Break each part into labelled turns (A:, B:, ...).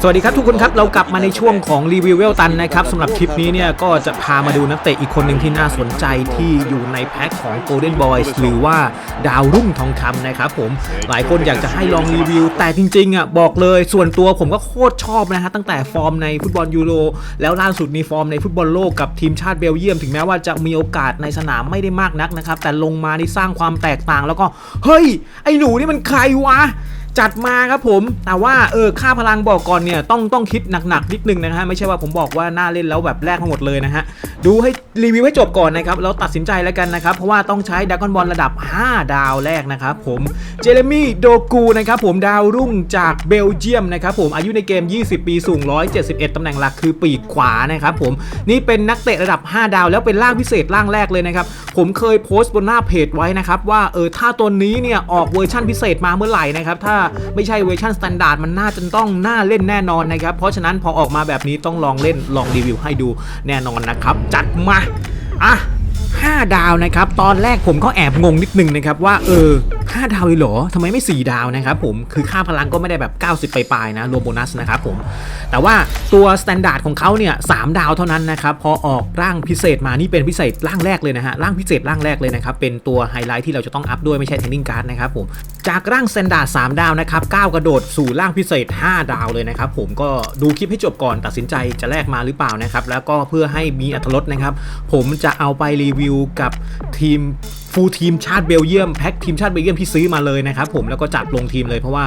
A: สวัสดีครับทุกคนครับ เรากลับมาในช่วงของรีวิวเวลตันนะครับสำหรับคลิปนี้เนี่ยก็จะพามาดูนักเตะอีกคนหนึ่งที่น่าสนใจที่อยู่ในแพ็คของ Golden Boys หรือว่าดาวรุ่งทองคำนะครับผมหลายคนอยากจะให้ลองรีวิว แต่จริงๆอะบอกเลยส่วนตัวผมก็โคตรชอบนะฮะตั้งแต่ฟอร์มในฟุตบอลยูโรแล้วล่าสุดมีฟอร์มในฟุตบอลโลกกับทีมชาติเบลเยียม ถึงแม้ว่าจะมีโอกาสในสนามไม่ได้มากนักนะครับแต่ลงมานี่สร้างความแตกต่างแล้วก็เฮ้ยไอ้หนูนี่มันใครวะ จัดมาครับผม แต่ว่าเออค่าพลังบอกก่อนเนี่ยต้องต้องคิดหนักๆนิดนึงนะฮะไม่ใช่ว่าผมบอกว่าน่าเล่นแล้วแบบแรกทั้งหมดเลยนะฮะดูให้รีวิวให้จบก่อนนะครับแล้วตัดสินใจแล้วกันนะครับเพราะว่าต้องใช้ดากอนบอลระดับ 5 ดาวแรกนะครับผมเจเรมี่โดกูนะครับผมดาวรุ่งจากเบลเยียมนะครับผมอายุในเกม 20 ปีสูง 171 ตำแหน่งหลักคือปีกขวานะครับผมนี่เป็นนักเตะระดับ 5 ดาว แล้วเป็นร่างพิเศษร่างแรกเลยนะครับผมเคยโพสต์บนหน้าเพจไว้นะครับว่าเออถ้าตัวนี้เนี่ยออกเวอร์ชั่นพิเศษมาเมื่อไหร่นะครับถ้าไม่ใช่เวอร์ชันสแตนดาร์ดมันน่าจะต้องน่าเล่นแน่นอนนะครับ เพราะฉะนั้นพอออกมาแบบนี้ต้องลองเล่นลองรีวิวให้ดูแน่นอนนะครับ จัดมา อะ5ดาวนะครับ ตอนแรกผมก็แอบงงนิดนึงนะครับว่าเออ5 ดาวเลยเหรอทำไมไม่ 4 ดาวนะครับผม คือค่าพลังก็ไม่ได้แบบ 90 ไปปลายๆนะ รวมโบนัสนะครับผม แต่ว่าตัวสแตนดาร์ดของเขาเนี่ยสดาวเท่านั้นนะครับ พอออกร่างพิเศษมา นี่เป็นพิเศษร่างแรกเลยนะฮะ ร่างพิเศษร่างแรกเลยนะครับ เป็นตัวไฮไลท์ที่เราจะต้องอัพด้วยไม่ใช่เทนนิงการ์ดนะครับผม จากร่างสแตนดาร์ด3ดาวนะครับก้าวกระโดดสู่ร่างพิเศษ 5 ดาวเลยนะครับผม ก็ดูคลิปให้จบก่อนตัดสินใจจะแลกมาหรือเปล่านะครับ แล้วก็เพื่อให้มีอัตรสนะครับ ผมจะเอาไปรีวิวกับทีม ฟูลทีมชาติเบลเยียมแพ็คทีมชาติเบลเยียมที่ซื้อมาเลยนะครับผมแล้วก็จัดลงทีมเลยเพราะว่า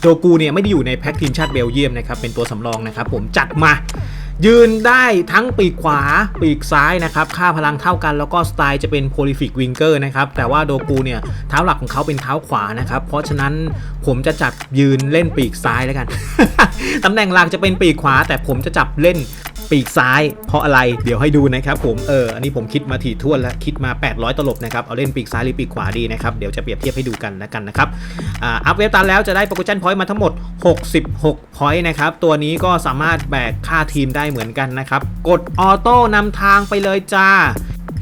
A: โดกูเนี่ยไม่ได้อยู่ในแพ็คทีมชาติเบลเยียมนะครับเป็นตัวสำรองนะครับผมจัดมายืนได้ทั้งปีกขวาปีกซ้ายนะครับ ค่าพลังเท่ากันแล้วก็สไตล์จะเป็นโพลิฟิกวิงเกอร์นะครับ แต่ว่าโดกูเนี่ย เท้าหลักของเขาเป็นเท้าขวานะครับ เพราะฉะนั้นผมจะจับยืนเล่นปีกซ้ายแล้วกัน ตำแหน่งหลักจะเป็นปีกขวา แต่ผมจะจับเล่น ปีกซ้าย เพราะอะไรเดี๋ยวให้ดูนะครับผมเอออันนี้ผมคิดมาถี่ถ้วนแล้วคิดมา 800 ตลบนะครับเอาเล่นปีกซ้ายหรือปีกขวาดีนะครับเดี๋ยวจะเปรียบเทียบให้ดูกันแล้วกันนะครับอ่าอัพเวฟตันแล้วจะได้โปรโมชั่นพอยต์มาทั้งหมด 66พอยต์นะครับตัวนี้ก็สามารถแบกค่าทีมได้เหมือนกันนะครับกดออโต้นำทางไปเลยจ้า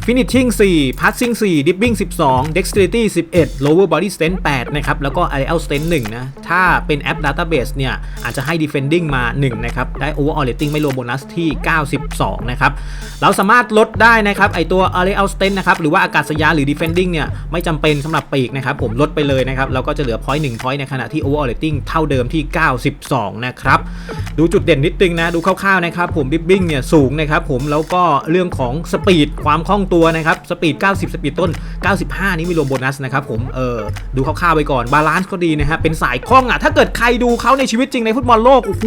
A: Finishing 4 Passing 4 Dipping 12 Dexterity 11 Lower Body Strength 8นะครับแล้วก็ Aerial Strength 1นะถ้าเป็นแอป Database เนี่ยอาจจะให้ Defending มา 1 นะครับ ได้ Overall Rating ไม่รวมโบนัสที่ 92 นะครับ เราสามารถลดได้นะครับไอตัว Aerial Strength นะครับหรือว่าอากาศยานหรือ Defending เนี่ยไม่จำเป็นสำหรับปีกนะครับผมลดไปเลยนะครับเราก็จะเหลือ point 1 point ในขณะที่ Overall Rating เท่าเดิมที่ 92 นะครับดูจุดเด่นนิดนึงนะดูคร่าวๆนะครับผม Dipping เนี่ยสูงนะครับผมแล้วก็เรื่องของสปีดความคล่องตัวัวนะครับสปีด 90 สปีดต้น 95 นี้มีรวมโบนัสนะครับผมเออดูคร่าวๆไปก่อนบาลานซ์ก็ดีนะฮะเป็นสายคล่องอะถ้าเกิดใครดูเขาในชีวิตจริงในฟุตบอลโลกโอ้โห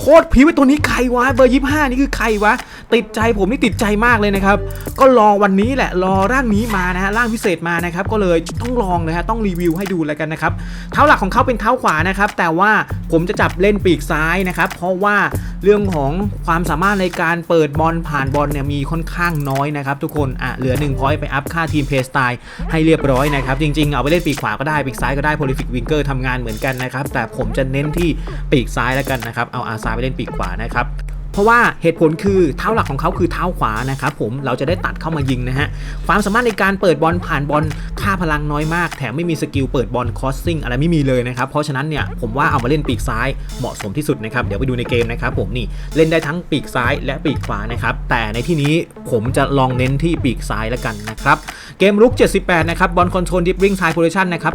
A: โคตรพิวตัวนี้ใครวะเบอร์ 25 นี่คือใครวะ ติดใจผมนี่ติดใจมากเลยนะครับ ก็รอวันนี้แหละรอร่างนี้มานะฮะร่างพิเศษมานะครับก็เลยต้องลองเลยฮะต้องรีวิวให้ดูแล้วกันนะครับเท้าหลักของเขาเป็นเท้าขวานะครับแต่ว่าผมจะจับเล่นปีกซ้ายนะครับเพราะว่าเรื่องของความสามารถในการเปิดบอลผ่านบอลเนี่ยมีค่อนข้างน้อยนะครับทุกคนอะเหลือ1พอยต์ไปอัพค่าทีมเพย์สไตล์ให้เรียบร้อยนะครับจริงๆ เอาไปเล่นปีกขวาก็ได้ปีกซ้ายก็ได้ p o l i f i c Winger ทำงานเหมือนกันนะครับแต่ผมจะเน้นที่ปีกซ้ายแล้วกันนะครับเอาอาซาไปเล่นปีกขวานะครับ เพราะว่าเหตุผลคือเท้าหลักของเขาคือเท้าขวานะครับผมเราจะได้ตัดเข้ามายิงนะฮะความสามารถในการเปิดบอลผ่านบอลค่าพลังน้อยมาก แถมไม่มีสกิลเปิดบอลคอสซิ่งอะไรไม่มีเลยนะครับเพราะฉะนั้นเนี่ยผมว่าเอามาเล่นปีกซ้ายเหมาะสมที่สุดนะครับเดี๋ยวไปดูในเกมนะครับผมนี่เล่นได้ทั้งปีกซ้ายและปีกขวานะครับแต่ในที่นี้ผมจะลองเน้นที่ปีกซ้ายแล้วกันนะครับ เกมลุก 78 นะครับ บอลคอนโทรลดิฟริงไทโพซิชันนะครับ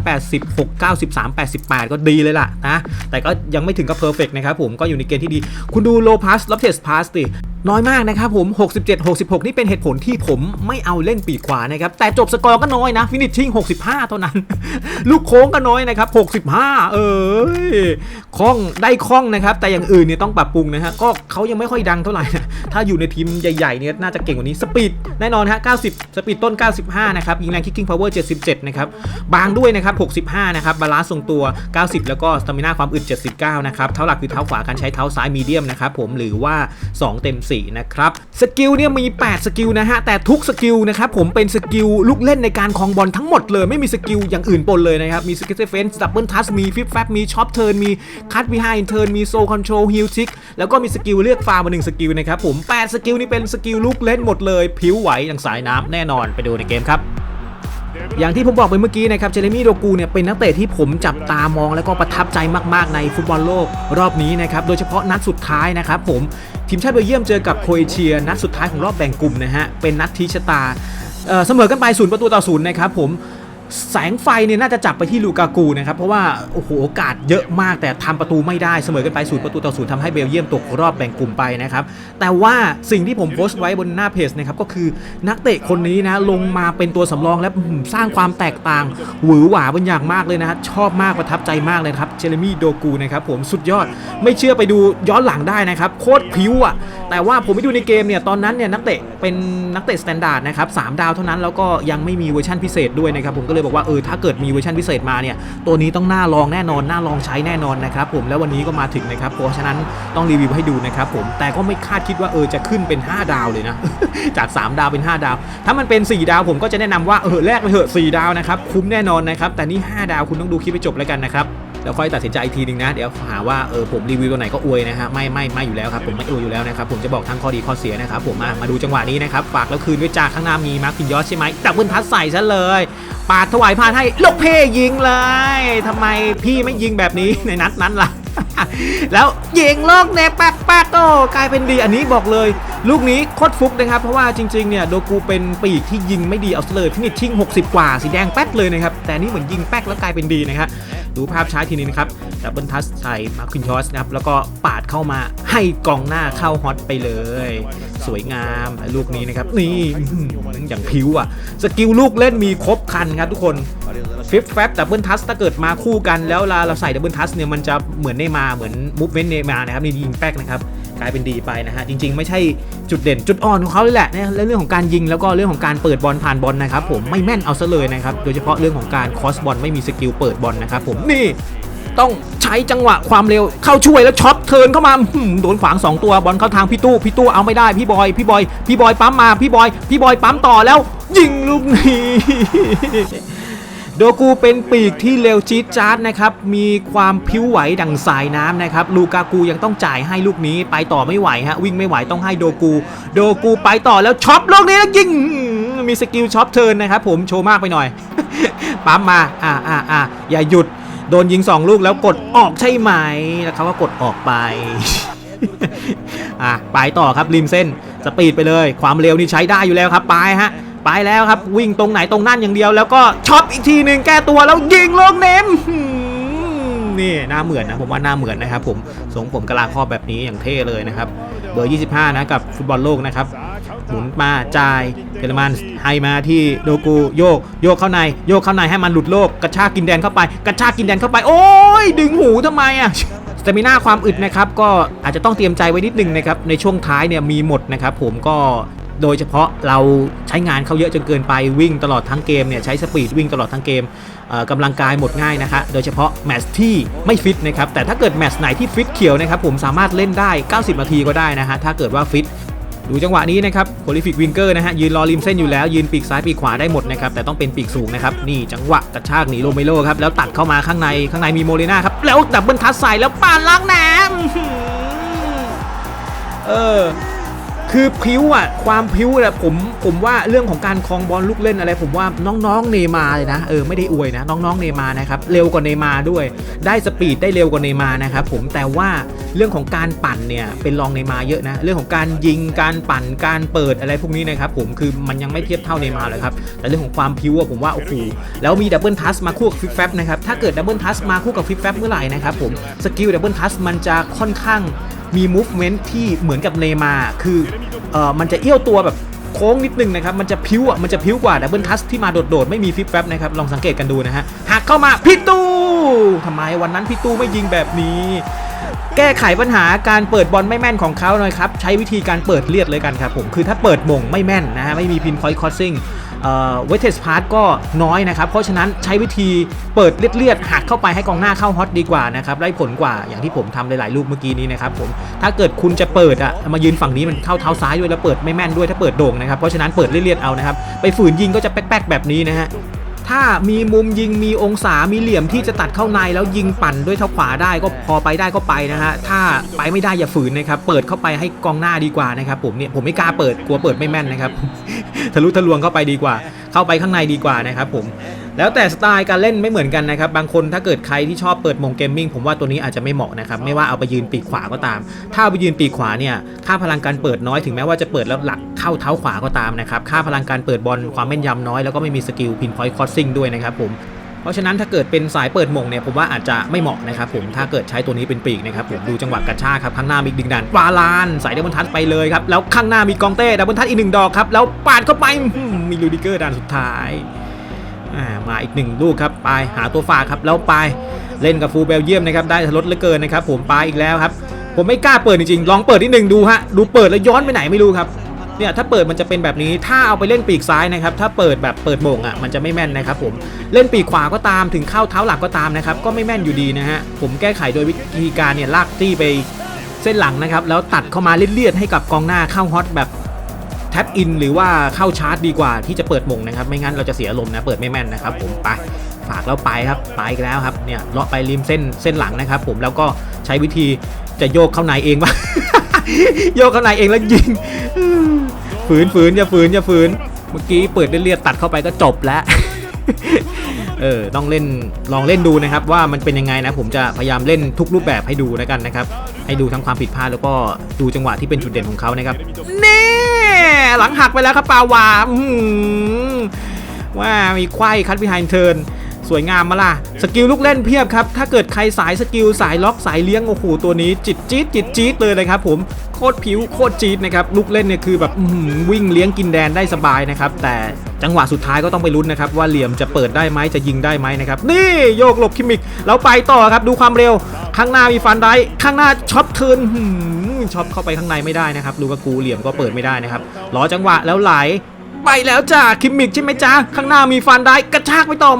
A: 86 93 88 ก็ดีเลยล่ะนะ แต่ก็ยังไม่ถึงกับเพอร์เฟกนะครับผม ก็อยู่ในเกณฑ์ที่ดี คุณดูโลพาสลับเทสพาสดิ น้อยมากนะครับผม 67 66 นี่เป็นเหตุผลที่ผมไม่เอาเล่นปีกขวานะครับ แต่จบสกอร์ก็น้อยนะ ฟินิชชิ่ง 65 เท่านั้น ลูกโค้งก็น้อยนะครับ 65 เออคล่องได้คล่องนะครับ แต่อย่างอื่นเนี่ยต้องปรับปรุงนะฮะ ก็เขายังไม่ค่อยดังเท่าไหร่นะ ถ้าอยู่ในทีมใหญ่ๆเนี่ยน่าจะเก่งกว่านี้ สปีดแน่นอนฮะ 90 สปีดต้น 95 นะครับ ยิงแรงคิกกิ้งพาวเวอร์ 77 นะครับ บางด้วยนะครับ 65 นะครับ บาลานซ์ทรงตัว 90 แล้วก็สตามินาความอึด 79 นะครับ เท้าหลักคือเท้าขวา การใช้เท้าซ้ายมีเดียมนะครับผม หรือว่า 2 เต็ม 4นะครับสกิลเนี่ยมี 8 สกิลนะฮะ แต่ทุกสกิลนะครับผมเป็นสกิลลูกเล่นในการครองบอลทั้งหมดเลย ไม่มีสกิลอย่างอื่นปนเลยนะครับ มีสกิลเฟนส์ดับเบิลทัสมีฟิปแฟบมีช็อปเทิร์นมีคัตบีไฮเทิร์นมีโซคอนโทรลฮิลทิกแล้วก็มีสกิลเลือกฟาร์มาหนึ่งสกิลนะครับผม 8 สกิลนี่เป็นสกิลลูกเล่นหมดเลยผิวไหวอย่างสายน้ำแน่นอนไปดูในเกมครับอย่างที่ผมบอกไปเมื่อกี้นะครับ เจเรมี่โดกูเนี่ยเป็นนักเตะที่ผมจับตามองแล้วก็ประทับใจมากๆในฟุตบอลโลกรอบนี้นะครับ โดยเฉพาะนัดสุดท้ายนะครับผม ทีมชาติเบลเยียมเจอกับโครเอเชีย นัดสุดท้ายของรอบแบ่งกลุ่มนะฮะเป็นนัดทีชะตาเอ่อเสมอกันไปศูนย์ประตูต่อศูนย์นะครับผม แสงไฟเนี่ยน่าจะจับไปที่ลูกากูนะครับ เพราะว่า โอ้โหโอกาสเยอะมากแต่ทำประตูไม่ได้เสมอกันไปศูนย์ประตูต่อศูนย์ทำให้เบลเยียมตกรอบแบ่งกลุ่มไปนะครับ แต่ว่าสิ่งที่ผมโพสต์ไว้บนหน้าเพจนะครับ ก็คือนักเตะคนนี้นะ ลงมาเป็นตัวสำรองและอื้อหือสร้างความแตกต่าง หวือหวาเป็นอย่างมากเลยนะชอบมากประทับใจมากเลยครับเจเรมี่โดกูนะครับผมสุดยอดไม่เชื่อไปดูย้อนหลังได้นะครับโคตรผิวอะแต่ว่าผมไปดูในเกมเนี่ยตอนนั้นเนี่ยนักเตะเป็นนักเตะสแตนดาร์ดนะครับสามดาวเท่านั้นแล้วก็ยังไม่มีเวอร์ชันพิเศษด้วยนะครับผมก็เลยบอกว่าเออถ้าเกิดมีเวอร์ชันพิเศษมาเนี่ยตัวนี้ต้องน่าลองแน่นอนน่าลองใช้แน่นอนนะครับผมแล้ววันนี้ก็มาถึงนะครับเพราะฉะนั้นต้องรีวิวให้ดูนะครับผมแต่ก็ไม่คาดคิดว่าเออจะขึ้นเป็น 5 ดาวเลยนะจาก 3 ดาวเป็น 5 ดาว ถ้ามันเป็น 4 ดาวผมก็จะแนะนำว่าเออแรกไปเถอะ4ดาวนะครับคุ้มแน่นอนนะครับแต่นี่ 5 ดาวคุณต้องดูคลิปไปจบแล้วกันนะครับ แล้วค่อยตัดสินใจอีกทีหนึงนะ เดี๋ยวหาว่าเออผมรีวิวตัวไหนก็อวยนะฮะไม่ไม่ไม่อยู่แล้วครับผมไม่อวยอยู่แล้วนะครับผมจะบอกทั้งข้อดีข้อเสียนะครับผมอะมาดูจังหวะนี้นะครับฝากแล้วคืนด้วยจ้าข้างหน้ามีมาร์คินยอสใช่ไหมดับเบิลทัสใส่ซะเลย ปาดถวายพานให้ลูกเพยิงเลยทำไมพี่ไม่ยิงแบบนี้ในนัดนั้นล่ะแล้วยิงโลกเนแป๊กแป๊กโอ้กลายเป็นดีอันนี้บอกเลย ลูกนี้โคตรฟุกนะครับ เพราะว่าจริงๆเนี่ยโดกูเป็นปีกที่ยิงไม่ดีเอาเลยฟินิชชิ่ง 60 กว่าสีแดงแป๊กเลยนะครับ แต่นี่เหมือนยิงแป๊กแล้วกลายเป็นดีนะครับ ดูภาพช้าทีนี้นะครับดับเบิลทัสใส่มาคินชอสนะครับแล้วก็ปาดเข้ามาให้กองหน้าเข้าฮอตไปเลย สวยงามลูกนี้นะครับนี่อย่างผิวอะสกิลลูกเล่นมีครบคันครับทุกคนฟิปแฟบดับเบิลทัสถ้าเกิดมาคู่กันแล้วเราใส่ดับเบิลทัสเนี่ยมันจะเหมือนเนมาเหมือนมูฟเวนต์เนย์มานะครับนี่ยิงแป๊กนะครับ กลายเป็นดีไปนะฮะจริง ๆ ไม่ใช่จุดเด่นจุดอ่อนของเขาเลยแหละเนี่ยเรื่องของการยิงแล้วก็เรื่องของการเปิดบอลผ่านบอลนะครับผมไม่แม่นเอาซะเลยนะครับโดยเฉพาะเรื่องของการคอสบอลไม่มีสกิลเปิดบอลนะครับผมนี่ต้องใช้จังหวะความเร็วเข้าช่วยแล้วช็อตเทินเข้ามาโดนขวาง 2 ตัวบอลเข้าทางพี่ตู้พี่ตู้เอาไม่ได้พี่บอยพี่บอยพี่บอยปั๊มมาพี่บอยพี่บอยปั๊มต่อแล้ว ยิงลูกนี้ โดกูเป็นปีกที่เร็วจี๊ดจ๊าดนะครับ มีความพิ้วไหวดังสายน้ำนะครับ ลูกากูยังต้องจ่ายให้ลูกนี้ไปต่อไม่ไหวฮะ วิ่งไม่ไหวต้องให้โดกู โดกูไปต่อแล้วช็อปลูกนี้แล้วยิง มีสกิลช็อปเทิร์นนะครับผมโชว์มากไปหน่อย ปั๊มมา อ่าอ่าอ่าอย่าหยุด โดนยิง 2 ลูกแล้วกดออกใช่ไหม แล้วเขาก็กดออกไป อะไปต่อครับริมเส้น สปีดไปเลย ความเร็วนี่ใช้ได้อยู่แล้วครับไปฮะ ไปแล้วครับ วิ่งตรงไหนตรงนั่นอย่างเดียว แล้วก็ช็อปอีกทีหนึ่งแก้ตัวแล้วยิงลงเนมหืมนี่หน้าเหมือนนะผมว่าหน้าเหมือนนะครับผมทรงผมกะลาครอบแบบนี้อย่างเท่เลยนะครับเบอร์ 25 นะกับฟุตบอลโลกนะครับหมุนมาจ่ายเยอรมันให้มาที่โดกูโยก โยกเข้าใน โยกเข้าในให้มันหลุดโลกกระชากกินแดนเข้าไป กระชากกินแดนเข้าไป โอ้ยดึงหูทำไมอะสเตมิน่าความอึดนะครับก็อาจจะต้องเตรียมใจไว้นิดนึงนะครับในช่วงท้ายเนี่ยมีหมดนะครับผมก็ โดยเฉพาะเราใช้งานเขาเยอะจนเกินไปวิ่งตลอดทั้งเกมเนี่ยใช้สปีดวิ่งตลอดทั้งเกมเอ่อกำลังกายหมดง่ายนะคะโดยเฉพาะแมตช์ที่ไม่ฟิตนะครับแต่ถ้าเกิดแมตช์ไหนที่ฟิตเขียวนะครับผมสามารถเล่นได้ 90 นาทีก็ได้นะฮะถ้าเกิดว่าฟิตดูจังหวะนี้นะครับโ o ลิฟิกวิงเกอร์นะฮะยืนรอริมเส้นอยู่แล้ว ยืนปีกซ้ายปีกขวาได้หมดนะครับแต่ต้องเป็นปีกสูงนะครับนี่จังหวะกระชากหนีโรเมโลครับแล้วตัดเข้ามาข้างในข้างในมีโมเลนาครับแล้วดับเบิลทัสใส่แล้วปานล้างน้ำอื้อหือเออ คือพิ้วอะความพิ้วอะผมผมว่าเรื่องของการคลองบอลลูกเล่นอะไร ผมว่าน้องๆเนมารเลยนะเออไม่ได้อวยนะน้องๆเนมานะครับเร็วกว่าเนมารด้วย ได้สปีดได้เร็วกว่าเนมานะครับผมแต่ว่าเรื่องของการปั่นเนี่ยเป็นรองเนมาเยอะนะเรื่องของการยิงการปั่นการเปิดอะไรพวกนี้นะครับผมคือมันยังไม่เทียบเท่าเนมารเลยครับแต่เรื่องของความพิ้วอะผมว่าโอ้โหแล้วมีดับเบิลทัสมาคู่กับฟิปแฟบนะครับถ้าเกิดดับเบิลทัสมาคู่กับฟิปแฟบเมื่อไหร่นะครับผมสกิลดับเบิลทัสมันจะค่อนข้าง มี movement ที่เหมือนกับเนยมาคือเออมันจะเอี้ยวตัวแบบโค้งนิดนึงนะครับ มันจะพิ้วอะ มันจะพิ้วกว่าดับเบิลทัสที่มาโดดๆ ไม่มีฟิปแฟบนะครับ ลองสังเกตกันดูนะฮะหักเข้ามาพี่ตู้ทำไมวันนั้นพี่ตู้ไม่ยิงแบบนี้ แก้ไขปัญหาการเปิดบอลไม่แม่นของเขาหน่อยครับ ใช้วิธีการเปิดเลียดเลยกันครับผม คือถ้าเปิดมงไม่แม่นนะฮะ ไม่มีพินพอยต์คอสซิ่ง เวทเทสพาร์ตก็น้อยนะครับ เพราะฉะนั้นใช้วิธีเปิดเลียดๆหักเข้าไปให้กองหน้าเข้าฮอตดีกว่านะครับได้ผลกว่าอย่างที่ผมทำหลายๆลูกเมื่อกี้นี้นะครับผมถ้าเกิดคุณจะเปิดอะมายืนฝั่งนี้มันเข้าเท้าซ้ายด้วยแล้วเปิดไม่แม่นด้วยถ้าเปิดโด่งนะครับเพราะฉะนั้นเปิดเลียดๆเอานะครับไปฝืนยิงก็จะแป๊กๆแบบนี้นะฮะ ถ้ามีมุมยิงมีองศามีเหลี่ยมที่จะตัดเข้าในแล้วยิงปั่นด้วยเท้าขวาได้ก็พอไปได้ก็ไปนะฮะถ้าไปไม่ได้อย่าฝืนนะครับเปิดเข้าไปให้กองหน้าดีกว่านะครับผมเนี่ยผมไม่กล้าเปิดกลัวเปิดไม่แม่นนะครับทะลุทะลวงเข้าไปดีกว่า เข้าไปข้างในดีกว่านะครับผม แล้วแต่สไตล์การเล่นไม่เหมือนกันนะครับ บางคนถ้าเกิดใครที่ชอบเปิดมงเกมมิ่งผมว่าตัวนี้อาจจะไม่เหมาะนะครับ ไม่ว่าเอาไปยืนปีกขวาก็ตาม ถ้าไปยืนปีกขวาเนี่ย ค่าพลังการเปิดน้อยถึงแม้ว่าจะเปิดแล้วหลักเข้าเท้าขวาก็ตามนะครับ ค่าพลังการเปิดบอลความแม่นยำน้อยแล้วก็ไม่มีสกิลพินพอยต์คอสซิ่งด้วยนะครับผมเพราะฉะนั้นถ้าเกิดเป็นสายเปิดมงเนี่ยผมว่าอาจจะไม่เหมาะนะครับผมถ้าเกิดใช้ตัวนี้เป็นปีกนะครับผมดูจังหวะกระชากครับข้างหน้ามีดึงดันวาลานสายดับบิลทัชไปเลยครับแล้วข้างหน้ามีกองเต้ดับบิลทัชอีกหนึ่งดอกครับแล้วปาดเข้าไปมีลูดิเกอร์ด้านสุดท้าย มาอีกหนึ่งลูกครับไปหาตัวฝากครับแล้วไปเล่นกับฟูลเบลเยียมนะครับได้ทะลดเหลือเกินนะครับผมไปอีกแล้วครับ ผมไม่กล้าเปิดจริงๆลองเปิดนิดหนึ่งดูฮะดูเปิดแล้วย้อนไปไหนไม่รู้ครับเนี่ยถ้าเปิดมันจะเป็นแบบนี้ถ้าเอาไปเล่นปีกซ้ายนะครับถ้าเปิดแบบเปิดโมงอะมันจะไม่แม่นนะครับผมเล่นปีกขวาก็ตามถึงเข้าเท้าหลักก็ตามนะครับก็ไม่แม่นอยู่ดีนะฮะผมแก้ไขโดยวิธีการเนี่ยลากตี้ไปเส้นหลังนะครับแล้วตัดเข้ามาเลียดๆให้กับกองหน้าเข้าฮอตแบบ แท็บอินหรือว่าเข้าชาร์จดีกว่าที่จะเปิดมงนะครับ ไม่งั้นเราจะเสียลมณ์นะ เปิดไม่แม่นนะครับ ผมไปฝากแล้วไปครับไปอีกแล้วครับเนี่ยเลาะไปริมเส้นเส้นหลังนะครับ ผมแล้วก็ใช้วิธีจะโยกเข้าในเองว่าโยกเข้าในเองแล้วยิงฝืนฝืนอย่าฝืนอย่าฝืนเมื่อกี้เปิดเลียดๆตัดเข้าไปก็จบแล้วเออต้องเล่นลองเล่นดูนะครับ ว่ามันเป็นยังไงนะ ผมจะพยายามเล่นทุกรูปแบบให้ดูแล้วกันนะครับ ให้ดูทั้งความผิดพลาดแล้วก็ดูจังหวะที่เป็นจุดเด่นของเขานะครับนี่ หลังหักไปแล้วครับปาวาว่ามีควายคัด behind turn สวยงามมาล่ะ สกิลลูกเล่นเพียบครับ ถ้าเกิดใครสายสกิลสายล็อกสายเลี้ยงโอ้โหตัวนี้ จิตจี๊ดจิตจี๊ดเลยนะครับผมโคตรผิวโคตรจี๊ดนะครับลูกเล่นเนี่ยคือแบบวิ่งเลี้ยงกินแดนได้สบายนะครับ แต่จังหวะสุดท้ายก็ต้องไปลุ้นนะครับ ว่าเหลี่ยมจะเปิดได้ไหมจะยิงได้ไหมนะครับ นี่โยกหลบคิมิกแล้วไปต่อครับดูความเร็ว ข้างหน้ามีฟันได้ข้างหน้าช็อปเทิร์นม ช็อปเข้าไปข้างในไม่ได้นะครับลูกากูเหลี่ยมก็เปิดไม่ได้นะครับรอจังหวะแล้วไหลไปแล้วจ้าคิมมิกใช่ไหมจ้าข้างหน้ามีฟันได้กระชากไปต่อม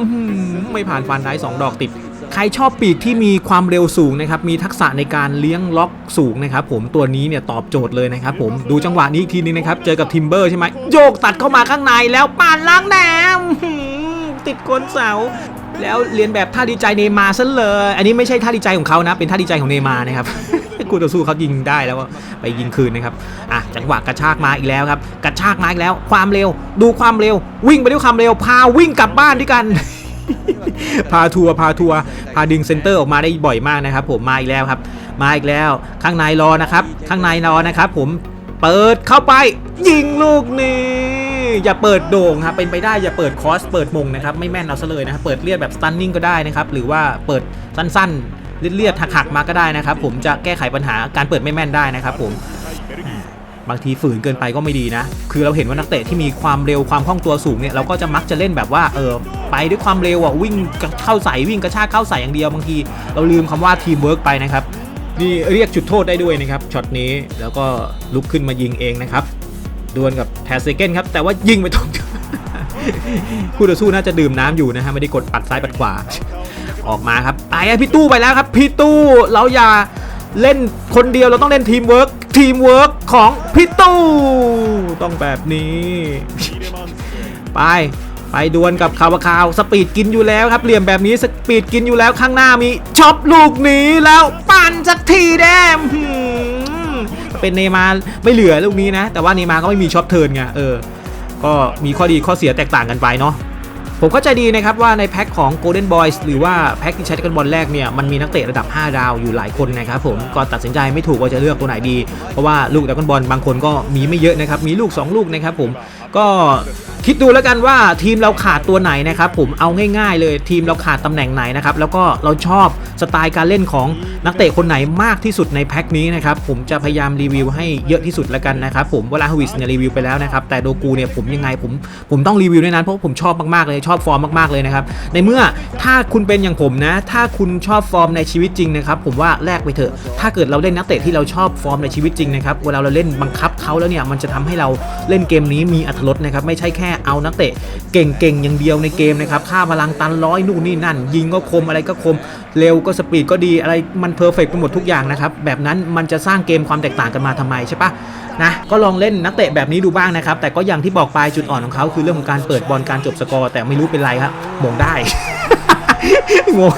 A: ไม่ผ่านฟันได้สองดอกติด ใครชอบปีกที่มีความเร็วสูงนะครับมีทักษะในการเลี้ยงล็อกสูงนะครับผมตัวนี้เนี่ยตอบโจทย์เลยนะครับผมดูจังหวะนี้อีกทีนึงนะครับเจอกับทิมเบอร์ใช่ไหมโยกตัดเข้ามาข้างในแล้วปานล้างแหนมติดกลเสาแล้วเรียนแบบท่าดีใจเนมาซะเลย อันนี้ไม่ใช่ท่าดีใจของเขานะ เป็นท่าดีใจของเนมานะครับ กูต่อสู้เขายิงได้แล้วไปยิงคืนนะครับอะจังหวะกระชากมาอีกแล้วครับกระชากมาอีกแล้ว ความเร็วดูความเร็ว วิ่งไปด้วยความเร็ว พาวิ่งกลับบ้านด้วยกันพาทัวร์พาทัวร์พาดึงเซนเตอร์ออกมาได้บ่อยมากนะครับ ผมมาอีกแล้วครับ มาอีกแล้ว ข้างในรอนะครับ ข้างในรอนะครับ ผมเปิดเข้าไป ยิงลูกนี้อย่าเปิดโด่งครับเป็นไปได้อย่าเปิดคอสเปิดมงนะครับไม่แม่นเอาซะเลยนะครับเปิดเลียดแบบสตันนิ่งก็ได้นะครับหรือว่าเปิดสั้น เลียดๆหักๆมาก็ได้นะครับ ผมจะแก้ไขปัญหาการเปิดไม่แม่นได้นะครับ ผมบางทีฝืนเกินไปก็ไม่ดีนะ คือเราเห็นว่านักเตะที่มีความเร็วความคล่องตัวสูงเนี่ยเราก็จะมักจะเล่นแบบว่าเออไปด้วยความเร็วอะวิ่งเข้าใส่วิ่งกระชากเข้าใส่อย่างเดียวบางที เราลืมคำว่าทีมเวิร์กไปนะครับนี่เรียกจุดโทษได้ด้วยนะครับช็อตนี้แล้วก็ลุกขึ้นมายิงเองนะครับดวลกับแทสเซเกนครับแต่ว่ายิงไปตรงคู่ต่อสู้น่าจะดื่มน้ำอยู่นะฮะไม่ได้กดปัดซ้ายปัดขวา ออกมาครับไอ้พี่ตู้ไปแล้วครับพี่ตู้เราอย่าเล่นคนเดียวเราต้องเล่นทีมเวิร์กทีมเวิร์กของพี่ตู้ต้องแบบนี้ ไปไปดวลกับคาวาคาวสปีดกินอยู่แล้วครับเหลี่ยมแบบนี้สปีดกินอยู่แล้วข้างหน้ามีช็อปลูกหนี้แล้วปั่นสักทีแดมหืมเป็นเนมารไม่เหลือลูกนี้นะ แต่ว่าเนมาก็ไม่มีช็อปเทิร์นไงเออก็มีข้อดีข้อเสียแตกต่างกันไปเนาะ ผมเข้าใจดีนะครับว่าในแพ็คของ Golden Boys หรือว่าแพ็คที่ใช้กันบอลแรกเนี่ยมันมีนักเตะระดับ 5 ดาวอยู่หลายคนนะครับผมก็ตัดสินใจไม่ถูกว่าจะเลือกตัวไหนดี เพราะว่าลูกดักกันบอลบางคนก็มีไม่เยอะนะครับมีลูก 2 ลูกนะครับผมก็ คิดดูแล้วกันว่าทีมเราขาดตัวไหนนะครับผมเอาง่าย ๆ เลยทีมเราขาดตำแหน่งไหนนะครับแล้วก็เราชอบสไตล์การเล่นของนักเตะคนไหนมากที่สุดในแพ็คนี้นะครับผมจะพยายามรีวิวให้เยอะที่สุดแล้วกันนะครับผมเวลาฮวิสเนี่ยรีวิวไปแล้วนะครับแต่โดกูเนี่ยผมยังไงผมผมต้องรีวิวด้วยนั้นเพราะผมชอบมากๆเลยชอบฟอร์มมากๆเลยนะครับในเมื่อถ้าคุณเป็นอย่างผมนะ ถ้าคุณชอบฟอร์มในชีวิตจริงนะครับผมว่าแลกไปเถอะ ถ้าเกิดเราเล่นนักเตะที่เราชอบฟอร์มในชีวิตจริงนะครับเวลาเราเล่นบังคับเขาแล้วเนี่ยมันจะทำให้เราเล่นเกมนี้มีอรรถรสนะครับไม่ใช่แค่เอานักเตะเก่งๆ อย่างเดียวในเกมนะครับค่าพลังตันร้อยนู่นนี่นั่น ยิงก็คมอะไรก็คม เร็วก็สปีดก็ดีอะไรมันเพอร์เฟกต์ไปหมดทุกอย่างนะครับ แบบนั้นมันจะสร้างเกมความแตกต่างกันมาทำไมใช่ปะนะก็ลองเล่นนักเตะแบบนี้ดูบ้างนะครับ แต่ก็อย่างที่บอกไปจุดอ่อนของเขาคือเรื่องของการเปิดบอลการจบสกอร์ แต่ไม่รู้เป็นไรครับมงได้งง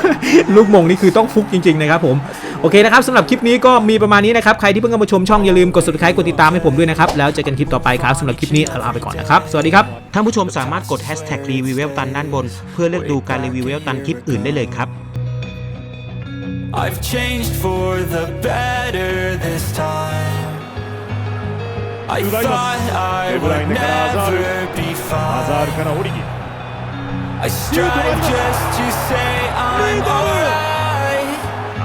A: ลูกมงนี่คือต้องฟุกจริง ๆ นะครับผม โอเคนะครับสำหรับคลิปนี้ก็มีประมาณนี้นะครับ ใครที่เพิ่งเข้ามาชมช่องอย่าลืมกด subscribe กดติดตามให้ผมด้วยนะครับ แล้วเจอกันคลิปต่อไปครับสำหรับคลิปนี้ลาไปก่อนนะครับ สวัสดีครับ ท่านผู้ชมสามารถกดแฮชแท็กรีวิวเวลตันด้านบน เพื่อเลือกดูการรีวิวเวลตันคลิปอื่นได้เลยครับ
B: I've changed for the better this time. I thought I would never be fine. I strive just to say I'm alright.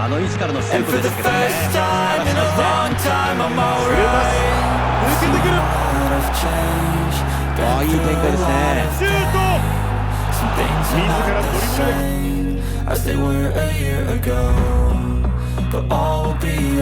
C: あの位置からのシュ
B: And
C: ート
B: for
C: で
B: the
C: すけどね
B: first time in a long time I'm
D: 触れます
B: alright
D: 抜けてくる
B: Lot of change
C: ああいい展開ですね
D: シュート
B: Some things are
D: 自
B: not
D: ら
B: the
D: ドリブル
B: same as they were a year ago But all will be